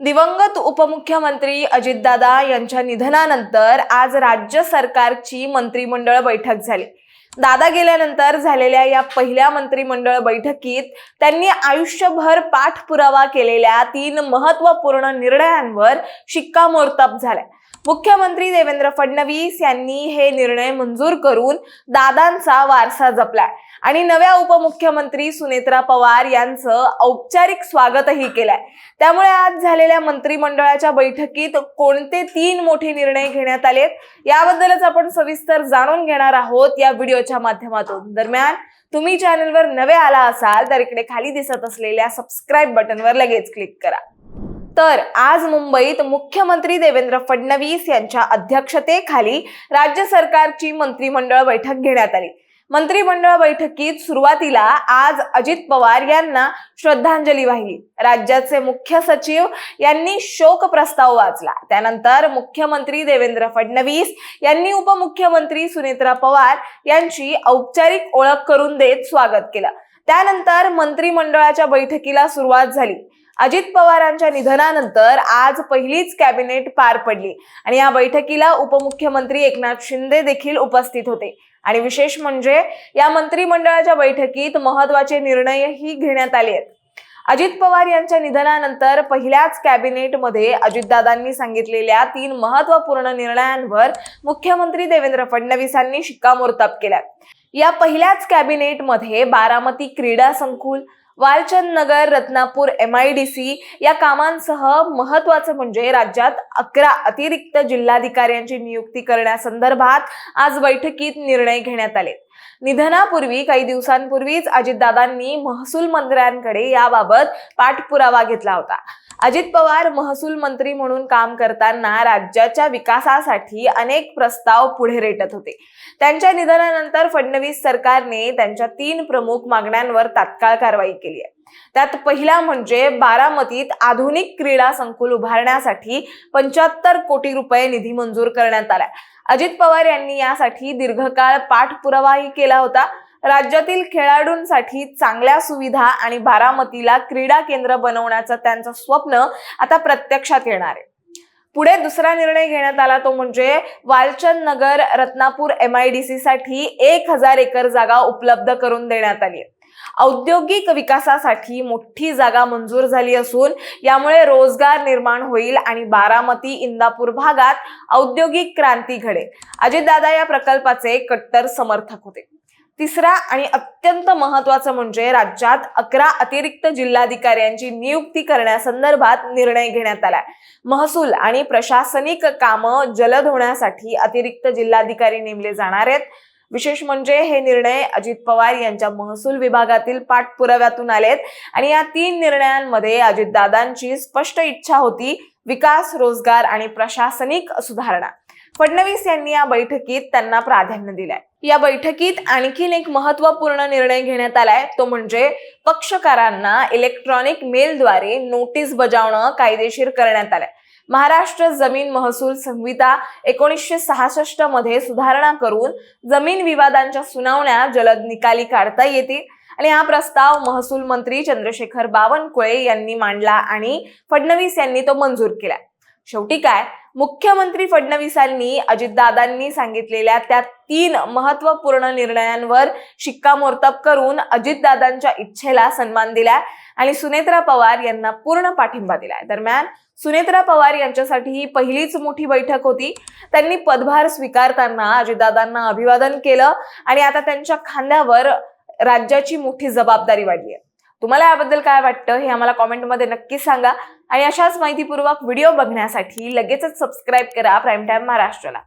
दिवंगत उपमुख्यमंत्री अजितदादा यांच्या निधनानंतर आज राज्य सरकारची मंत्रिमंडळ बैठक झाली. दादा गेल्यानंतर झालेल्या या पहिल्या मंत्रिमंडळ बैठकीत त्यांनी आयुष्यभर पाठपुरावा केलेल्या तीन महत्त्वपूर्ण निर्णयांवर शिक्कामोर्तब झालाय. मुख्यमंत्री देवेंद्र फडणवीस यांनी हे निर्णय मंजूर करून दादांचा वारसा जपलाय. आणि नव्या उपमुख्यमंत्री सुनेत्रा पवार यांचं औपचारिक स्वागतही केलंय. त्यामुळे आज झालेल्या मंत्रिमंडळाच्या बैठकीत कोणते तीन मोठे निर्णय घेण्यात आलेत याबद्दलच आपण सविस्तर जाणून घेणार आहोत या व्हिडिओ व्हिडिओच्या माध्यमातून. दरम्यान तुम्ही चॅनलवर नवे आला असाल तर इकडे खाली दिसत असलेल्या सबस्क्राईब बटनवर लगेच क्लिक करा. तर आज मुंबईत मुख्यमंत्री देवेंद्र फडणवीस यांच्या अध्यक्षतेखाली राज्य सरकारची मंत्रिमंडळ बैठक घेण्यात आली. मंत्रिमंडळ बैठकीत सुरुवातीला आज अजित पवार यांना श्रद्धांजली वाहिली. राज्याचे मुख्य सचिव यांनी शोक प्रस्ताव वाचला. त्यानंतर मुख्यमंत्री देवेंद्र फडणवीस यांनी उपमुख्यमंत्री सुनेत्रा पवार यांची औपचारिक ओळख करून देत स्वागत केलं. त्यानंतर मंत्रिमंडळाच्या बैठकीला सुरुवात झाली. अजित पवारांच्या निधनानंतर आज पहिलीच कॅबिनेट पार पडली आणि या बैठकीला उपमुख्यमंत्री एकनाथ शिंदे देखील उपस्थित होते. आणि विशेष म्हणजे या मंत्रिमंडळाच्या बैठकीत महत्त्वाचे निर्णयही घेण्यात आले आहेत. अजित पवार यांच्या निधनानंतर पहिल्याच कॅबिनेटमध्ये अजितदादांनी सांगितलेल्या तीन महत्त्वपूर्ण निर्णयांवर मुख्यमंत्री देवेंद्र फडणवीसांनी शिक्कामोर्तब केला या पहिल्याच कॅबिनेटमध्ये बारामती क्रीडा संकुल Walchand Nagar Ratnapur M I D C या कामांसह महत्वाचं म्हणजे राज्यात अकरा अतिरिक्त जिल्हाधिकाऱ्यांची नियुक्ती करण्यासंदर्भात आज बैठकीत निर्णय घेण्यात आले. निधनापूर्वी काही दिवसांपूर्वीच अजितदादांनी महसूल मंत्र्यांकडे याबाबत पाठपुरावा घेतला होता. अजित पवार महसूल मंत्री म्हणून काम करताना राज्याच्या विकासासाठी अनेक प्रस्ताव पुढे रेटत होते. त्यांच्या निधनानंतर फडणवीस सरकारने त्यांच्या तीन प्रमुख मागण्यांवर तात्काळ कारवाई केली आहे. त्यात पहिला म्हणजे बारामतीत आधुनिक क्रीडा संकुल उभारण्यासाठी पंच्याहत्तर कोटी रुपये निधी मंजूर करण्यात आलाय. अजित पवार यांनी यासाठी दीर्घकाळ पाठपुरावाही केला होता. राज्यातील खेळाडूंसाठी चांगल्या सुविधा आणि बारामतीला क्रीडा केंद्र बनवण्याचं त्यांचं स्वप्न आता प्रत्यक्षात येणार आहे. पुढे दुसरा निर्णय घेण्यात आला तो म्हणजे Walchand Nagar Ratnapur M I D C साठी एक हजार एकर जागा उपलब्ध करून देण्यात आली आहे. औद्योगिक विकासासाठी मोठी जागा मंजूर झाली असून यामुळे रोजगार निर्माण होईल आणि बारामती इंदापूर भागात औद्योगिक क्रांती घडेल. अजितदादा या प्रकल्पाचे कट्टर समर्थक होते. तिसरा आणि अत्यंत महत्वाचं म्हणजे राज्यात अकरा अतिरिक्त जिल्हाधिकाऱ्यांची नियुक्ती करण्यासंदर्भात निर्णय घेण्यात आलाय. महसूल आणि प्रशासनिक कामं जलद होण्यासाठी अतिरिक्त जिल्हाधिकारी नेमले जाणार आहेत. विशेष म्हणजे हे निर्णय अजित पवार यांच्या महसूल विभागातील पाठपुराव्यातून आलेत. आणि या तीन निर्णयांमध्ये अजितदादांची स्पष्ट इच्छा होती विकास रोजगार आणि प्रशासनिक सुधारणा. फडणवीस यांनी या बैठकीत त्यांना प्राधान्य दिलंय. या बैठकीत आणखीन एक महत्त्वपूर्ण निर्णय घेण्यात आलाय तो म्हणजे पक्षकारांना इलेक्ट्रॉनिक मेलद्वारे नोटीस बजावणं कायदेशीर करण्यात आलंय. महाराष्ट्र जमीन महसूल संहिता एकोणीसशे सहासष्टमध्ये सुधारणा करून जमीन विवादांच्या सुनावण्या जलद निकाली काढता येतील. आणि हा प्रस्ताव महसूल मंत्री चंद्रशेखर बावनकुळे यांनी मांडला आणि फडणवीस यांनी तो मंजूर केला शेवटी काय? मुख्यमंत्री फडणवीसांनी अजितदादांनी सांगितलेल्या त्या तीन महत्त्वपूर्ण निर्णयांवर शिक्कामोर्तब करून अजितदादांच्या इच्छेला सन्मान दिला आणि सुनेत्रा पवार यांना पूर्ण पाठिंबा दिलाय. दरम्यान सुनेत्रा पवार यांच्यासाठी ही पहिलीच मोठी बैठक होती. त्यांनी पदभार स्वीकारताना अजितदादांना अभिवादन केलं आणि आता त्यांच्या खांद्यावर राज्याची मोठी जबाबदारी वाढली आहे. तुम्हाला याबद्दल काय वाटतं हे आम्हाला कॉमेंटमध्ये नक्की सांगा. आणि अशाच माहितीपूर्वक व्हिडिओ बघण्यासाठी लगेचच सबस्क्राईब करा. प्राईम टाईम महाराष्ट्राला.